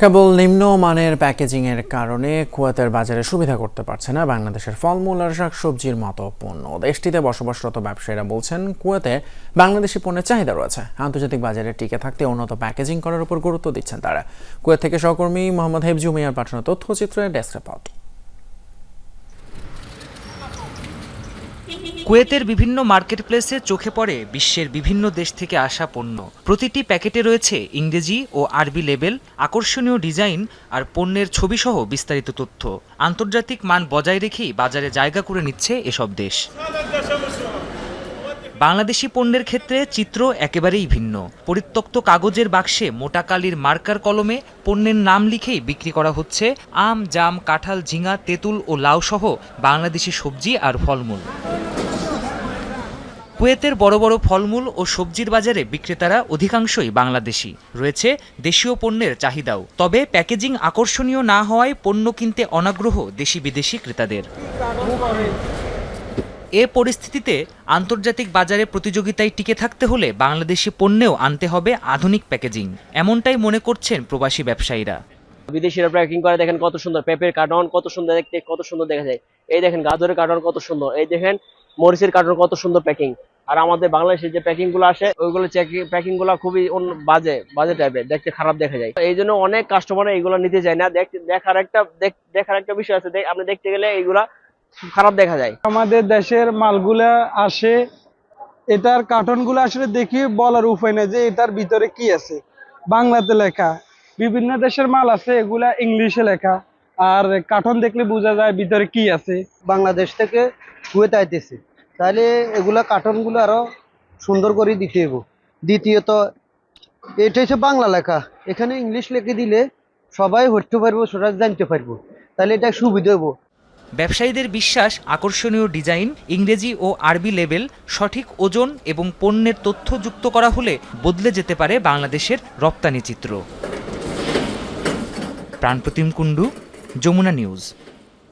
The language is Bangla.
কেবল নিম্নমানের প্যাকেজিংয়ের কারণে কুয়াতের বাজারে সুবিধা করতে পারছে না বাংলাদেশের ফলমূল আর শাকসবজির মতো পণ্য। দেশটিতে বসবাসরত ব্যবসায়ীরা বলছেন, কুয়াতে বাংলাদেশি পণ্যের চাহিদা রয়েছে। আন্তর্জাতিক বাজারে টিকে থাকতে উন্নত প্যাকেজিং করার উপর গুরুত্ব দিচ্ছেন তারা। কুয়েত থেকে সহকর্মী মোহাম্মদ হেফজুমিয়ার পাঠানো তথ্যচিত্রের ডেস্ক রিপোর্ট। কুয়েতের বিভিন্ন মার্কেট প্লেসে চোখে পড়ে বিশ্বের বিভিন্ন দেশ থেকে আসা পণ্য। প্রতিটি প্যাকেটে রয়েছে ইংরেজি ও আরবি লেবেল আকর্ষণীয় ডিজাইন আর পণ্যের ছবিসহ বিস্তারিত তথ্য। আন্তর্জাতিক মান বজায় রেখেই বাজারে জায়গা করে নিচ্ছে এসব দেশ। বাংলাদেশি পণ্যের ক্ষেত্রে চিত্র একেবারেই ভিন্ন। পরিত্যক্ত কাগজের বাক্সে মোটা কালির মার্কার কলমে পণ্যের নাম লিখেই বিক্রি করা হচ্ছে আম, জাম, কাঁঠাল, ঝিঙা, তেঁতুল ও লাউ সহ বাংলাদেশি সবজি আর ফলমূল। কুয়েতের বড় বড় ফলমূল ও সবজির বাজারে বিক্রেতারা অধিকাংশই বাংলাদেশি। রয়েছে দেশীয় পণ্যের চাহিদাও। তবে প্যাকেজিং আকর্ষণীয় না হওয়ায় পণ্য কিনতে অনাগ্রহ দেশি বিদেশি ক্রেতাদের। এ পরিস্থিতিতে আন্তর্জাতিক বাজারে প্রতিযোগিতায় টিকে থাকতে হলে বাংলাদেশি পণ্যেও আনতে হবে আধুনিক প্যাকেজিং, এমনটাই মনে করছেন প্রবাসী ব্যবসায়ীরা। বিদেশিরা প্যাকিং করে, দেখেন কত সুন্দর পেঁপের কার্টন, কত সুন্দর দেখতে, কত সুন্দর দেখা যায়। এই দেখেন গাজরের কার্টন কত সুন্দর, এই দেখেন মরিচের কার্টন কত সুন্দর প্যাকিং। আর আমাদের বাংলাদেশের যে প্যাকিংগুলো আসে ওইগুলো প্যাকিংগুলো খুবই বাজে বাজে টাইপের দেখতে খারাপ দেখা যায়। এই জন্য অনেক কাস্টমার এইগুলো নিতে চায় না। দেখতে দেখার একটা দেখার একটা বিষয় আছে দেখ- আপনি দেখতে গেলে এইগুলা খারাপ দেখা যায়। আমাদের দেশের মালগুলা আসে এটার কার্টনগুলো আসলে দেখি বলার উপায় নেই যে এটার ভিতরে কি আছে। বাংলাতে লেখা বিভিন্ন দেশের মাল আছে এগুলা ইংলিশে লেখা আর কার্টন দেখলে বোঝা যায় ভিতরে কি আছে। বাংলাদেশ থেকে কুয়েত আইতেছে। তাহলে এগুলা কার্টনগুলো আরও সুন্দর করে দিতে হইব। দ্বিতীয়ত, এটা হচ্ছে বাংলা লেখা। এখানে ইংলিশ লিখে দিলে সবাই হতে পারব, সবাই জানতে পারব। তাহলে এটা সুবিধা হইব। ব্যবসায়ীদের বিশ্বাস, আকর্ষণীয় ডিজাইন, ইংরেজি ও আরবি লেবেল, সঠিক ওজন এবং পণ্যের তথ্য যুক্ত করা হলে বদলে যেতে পারে বাংলাদেশের রপ্তানি চিত্র। প্রাণপ্রতিম কুণ্ডু, যমুনা নিউজ।